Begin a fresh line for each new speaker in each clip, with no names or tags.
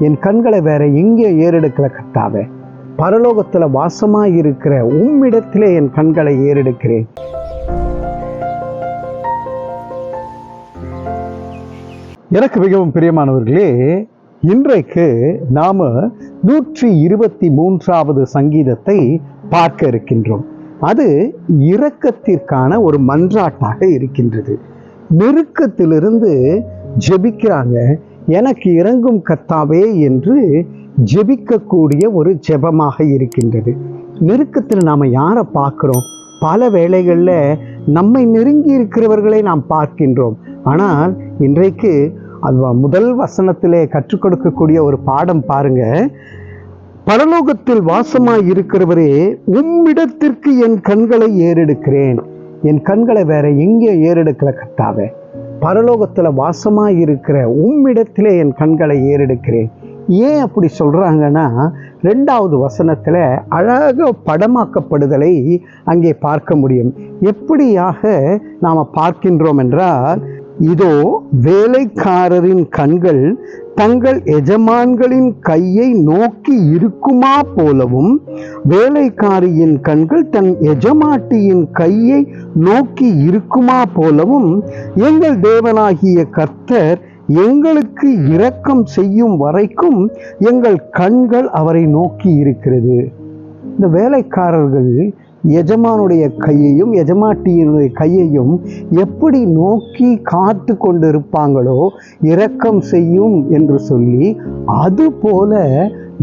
என் கண்களை வேற எங்கே ஏறெடுக்கல கத்தாவே பரலோகத்துல வாசமாக இருக்கிற உம்மிடத்திலே என் கண்களை ஏறெடுக்கிறேன். எனக்கு மிகவும் பிரியமானவர்களே இன்றைக்கு நாம நூற்றி இருபத்தி மூன்றாவது சங்கீதத்தை பார்க்க இருக்கின்றோம். அது இரக்கத்திற்கான ஒரு மன்றாட்டாக இருக்கின்றது. நெருக்கத்திலிருந்து ஜெபிக்கிறாங்க எனக்கு இறங்கும் கத்தாவே என்று ஜெபிக்கக்கூடிய ஒரு ஜெபமாக இருக்கின்றது. நெருக்கத்தில் நாம் யாரை பார்க்குறோம்? பல வேளைகளில் நம்மை நெருங்கி இருக்கிறவர்களை நாம் பார்க்கின்றோம். ஆனால் இன்றைக்கு அது முதல் வசனத்திலே கற்றுக் கொடுக்கக்கூடிய ஒரு பாடம் பாருங்க. பரலோகத்தில் வாசமாய் இருக்கிறவரே உம்மிடத்திற்கு என் கண்களை ஏறெடுக்கிறேன். என் கண்களை வேற எங்கே ஏறெடுக்கிற கத்தாவே பரலோகத்தில் வாசமாக இருக்கிற உம்மிடத்திலே என் கண்களை ஏறெடுக்கிறேன். ஏன் அப்படி சொல்கிறாங்கன்னா ரெண்டாவது வசனத்தில் அழகாக படமாக்கப்படுதலை அங்கே பார்க்க முடியும். எப்படியாக நாம் பார்க்கின்றோம் என்றால் இதோ வேலைக்காரரின் கண்கள் தங்கள் எஜமான்களின் கையை நோக்கி இருக்குமா போலவும் வேலைக்காரியின் கண்கள் தன் எஜமாட்டியின் கையை நோக்கி இருக்குமா போலவும் எங்கள் தேவனாகிய கர்த்தர் எங்களுக்கு இரக்கம் செய்யும் வரைக்கும் எங்கள் கண்கள் அவரை நோக்கி இருக்கிறது. இந்த வேலைக்காரர்கள் எஜமானுடைய கையையும் எஜமாட்டியினுடைய கையையும் எப்படி நோக்கி காத்து கொண்டிருப்பாங்களோ இரக்கம் செய்யும் என்று சொல்லி அதுபோல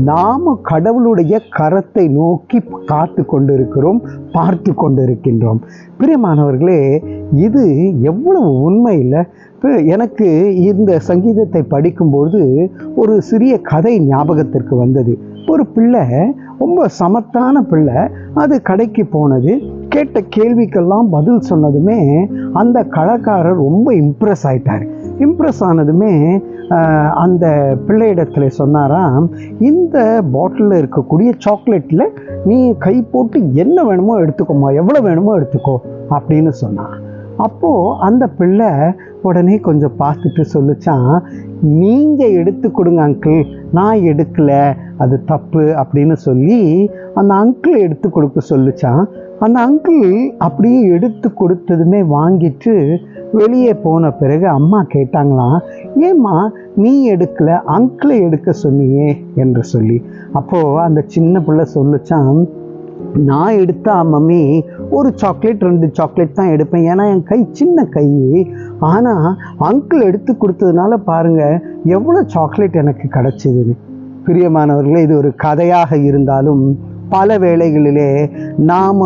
நாம கடவுளுடைய கரத்தை நோக்கி காத்து கொண்டிருக்கிறோம் பார்த்து கொண்டிருக்கின்றோம். பிரியமானவர்களே இது எவ்வளவு உண்மை இல்லை. இப்போ எனக்கு இந்த சங்கீதத்தை படிக்கும்பொழுது ஒரு சிறிய கதை ஞாபகத்திற்கு வந்தது. ஒரு பிள்ளை ரொம்ப சமத்தான பிள்ளை அது கடைக்கு போனது கேட்ட கேள்விக்கெல்லாம் பதில் சொன்னதுமே அந்த கடைக்காரர் ரொம்ப இம்ப்ரெஸ் ஆயிட்டார். இம்ப்ரெஸ் ஆனதுமே அந்த பிள்ளையிடத்தில் சொன்னாராம் இந்த பாட்டிலில் இருக்கக்கூடிய சாக்லேட்டில் நீ கை போட்டு என்ன வேணுமோ எடுத்துக்கோமா எவ்வளோ வேணுமோ எடுத்துக்கோ அப்படின்னு சொன்னான். அப்போது அந்த பிள்ளை உடனே கொஞ்சம் பார்த்துட்டு சொல்லிச்சான் நீங்கள் எடுத்து கொடுங்க அங்கிள் நான் எடுக்கலை. அது தப்பு அப்படின்னு சொல்லி அந்த அங்கிள் எடுத்து கொடுக்க சொல்லிச்சான் அந்த அங்கிள் அப்படியே எடுத்து கொடுத்ததுமே வாங்கிட்டு வெளியே போன பிறகு அம்மா கேட்டாங்களாம் ஏம்மா நீ எடுக்கலை அங்கிளை எடுக்க சொன்னியே என்று சொல்லி. அப்போது அந்த சின்ன பிள்ளை சொல்லிச்சான் நான் எடுத்தா மம்மி ஒரு சாக்லேட் ரெண்டு சாக்லேட் தான் எடுப்பேன். ஏன்னா என் கை சின்ன கை. ஆனால் அங்கிள் எடுத்து கொடுத்ததுனால பாருங்க எவ்வளோ சாக்லேட் எனக்கு கிடச்சிதுன்னு. பிரியமானவர்களே இது ஒரு கதையாக இருந்தாலும் பல வேளைகளிலே நாம்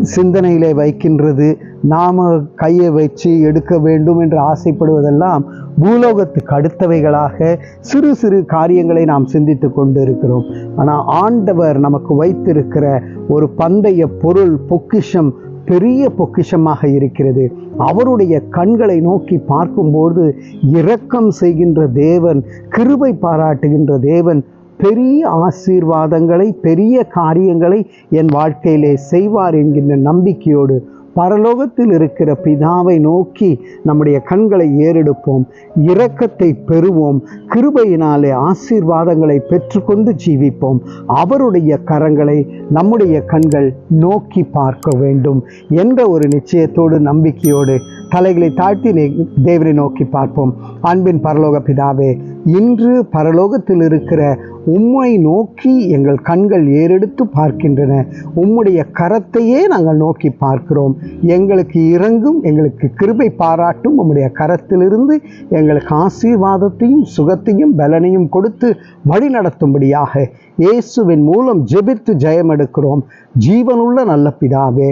சிந்தனையிலே வைக்கின்றது. நாம் கையை வச்சு எடுக்க வேண்டும் என்று ஆசைப்படுவதெல்லாம் பூலோகத்துக்கு அடுத்தவைகளாக சிறு சிறு காரியங்களை நாம் சிந்தித்து கொண்டு இருக்கிறோம் ஆனால் ஆண்டவர் நமக்கு வைத்திருக்கிற ஒரு பந்தய பொருள் பொக்கிஷம் பெரிய பொக்கிஷமாக இருக்கிறது. அவருடைய கண்களை நோக்கி பார்க்கும்போது இரக்கம் செய்கின்ற தேவன் கிருபை பாராட்டுகின்ற தேவன் பெரிய ஆசீர்வாதங்களை பெரிய காரியங்களை என் வாழ்க்கையிலே செய்வார் என்கின்ற நம்பிக்கையோடு பரலோகத்தில் இருக்கிற பிதாவை நோக்கி நம்முடைய கண்களை ஏறெடுப்போம் இரக்கத்தை பெறுவோம் கிருபையினாலே ஆசீர்வாதங்களை பெற்றுக்கொண்டு ஜீவிப்போம். அவருடைய கரங்களை நம்முடைய கண்கள் நோக்கி பார்க்க வேண்டும் என்ற ஒரு நிச்சயத்தோடு நம்பிக்கையோடு தலைகளை தாழ்த்தி நே- தேவனை நோக்கி பார்ப்போம். அன்பின் பரலோக பிதாவே இன்று பரலோகத்தில் இருக்கிற உம்மை நோக்கி எங்கள் கண்கள் ஏறெடுத்து பார்க்கின்றன. உம்முடைய கரத்தையே நாங்கள் நோக்கி பார்க்கிறோம். எங்களுக்கு இறங்கும் எங்களுக்கு கிருபை பாராட்டும். உம்முடைய கரத்திலிருந்து எங்களுக்கு ஆசீர்வாதத்தையும் சுகத்தையும் பலனையும் கொடுத்து வழி நடத்தும்படியாக இயேசுவின் மூலம் ஜெபித்து ஜெயம் எடுக்கிறோம் ஜீவனுள்ள நல்ல பிதாவே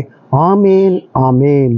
ஆமேன் ஆமேன்.